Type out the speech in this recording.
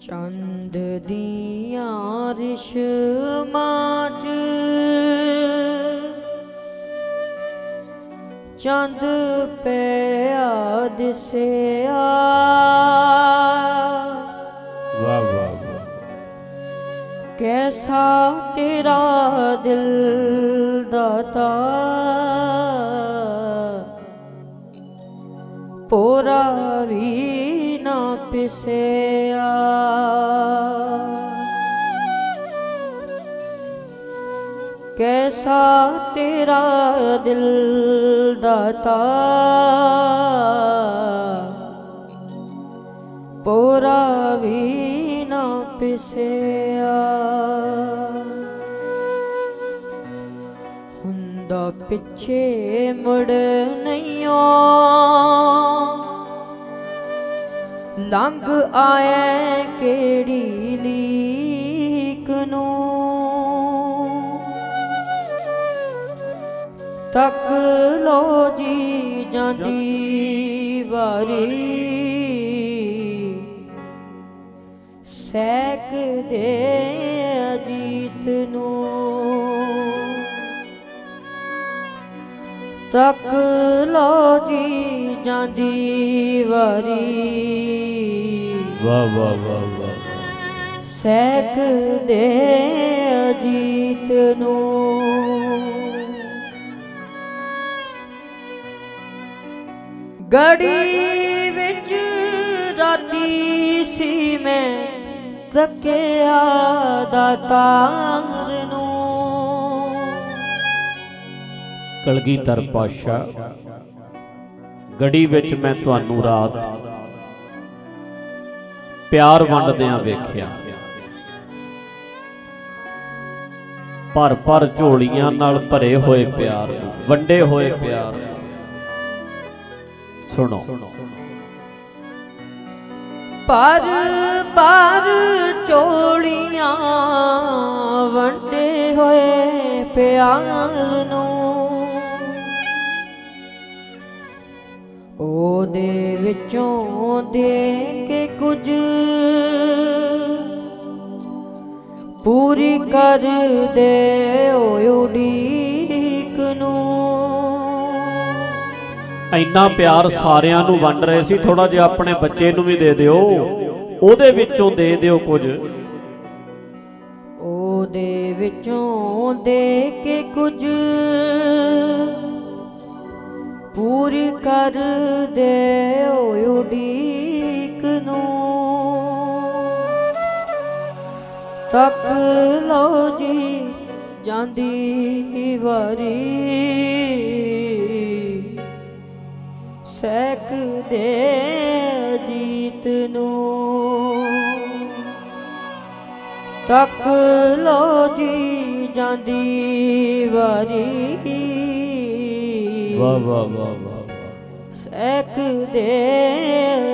ਚੰਦ ਦੀਆਂ ਰਿਸ਼ਮਾਂ 'ਚ। ਚੰਦ ਪਿਆ ਦਿਸਿਆ। ਵਾਹ ਵਾਹ ਵਾਹ। ਕੈਸਾ ਤੇਰਾ ਦਿਲ ਪੋਰਾ ਵੀ ਨਾ ਪਿਸਿਆ। ਕੈਸਾ ਤੇਰਾ ਦਿਲ ਦਾਤਾ ਪੋਰਾ ਵੀ ਨਾ ਪਿਸਿਆ। ਹੁੰਦਾ ਪਿੱਛੇ ਮੁੜ ਨਹੀਂਓ ਲੰਘ ਆਏ ਕਿਹੜੀ ਲੀਕ ਨੂੰ? ਤੱਕ ਲੋ ਜੀ ਜਾਂਦੀ ਵਾਰੀ। ਸੈਕ ਦੇ ਅਜੀਤ ਨੂੰ। ਤੱਕ ਲੋ ਜੀ ਜਾਂਦੀ ਵਾਰੀ। ਵਾਹ ਵਾਹ ਵਾਹ ਵਾਹ। ਸੈਕ ਦੇ ਅਜੀਤ ਨੂੰ। ਗੜੀ ਵਿੱਚ ਰਾਤੀ ਸੀ ਮੈਂ ਤੱਕਿਆ ਦਾਤਾਰ ਨੂੰ। ਕਲਗੀਧਰ ਪਾਸ਼ਾ ਗੜੀ ਵਿੱਚ ਮੈਂ ਤੁਹਾਨੂੰ ਰਾਤ ਪਿਆਰ ਵੰਡਦਿਆਂ ਵੇਖਿਆ। ਭਰ ਭਰ ਝੋਲੀਆਂ ਨਾਲ ਭਰੇ ਹੋਏ ਪਿਆਰ ਨੂੰ, ਵੰਡੇ ਹੋਏ ਪਿਆਰ ਨੂੰ। ਸੁਣੋ। ਪਰ ਪਰ ਚੋਲੀਆਂ ਵੰਡੇ ਹੋਏ ਪਿਆਰ ਨੂੰ। ਉਹਦੇ ਵਿੱਚੋਂ ਦੇ ਕੇ ਕੁਝ ਪੂਰੀ ਕਰ ਦੇ ਓਏ ਉਡੀਕ ਨੂੰ। ਇੰਨਾ ਪਿਆਰ ਸਾਰਿਆਂ ਨੂੰ ਵੰਡ ਰਹੇ ਸੀ ਥੋੜਾ ਜਿਹਾ ਆਪਣੇ ਬੱਚੇ ਨੂੰ ਵੀ ਦੇ ਦਿਓ। ਉਹਦੇ ਵਿੱਚੋਂ ਦੇ ਦਿਓ ਕੁਝ। ਉਹਦੇ ਵਿੱਚੋਂ ਦੇ ਕੇ ਕੁਝ ਪੂਰੀ ਕਰ ਦੇ ਉਡੀਕ ਨੂੰ। ਤੱਕ ਲੋ ਜੀ ਜਾਂਦੀ ਵਾਰੀ। ਸੈਕ ਦੇ ਜੀਤ ਨੂੰ। ਤੱਕ ਲੋ ਜੀ ਜਾਂਦੀ ਵਾਰੀ। ਵਾਹ ਵਾਹ ਵਾਹ ਵਾਹ ਵਾਹ। ਸੈਕ ਦੇ ਜੀਤ ਨੂੰ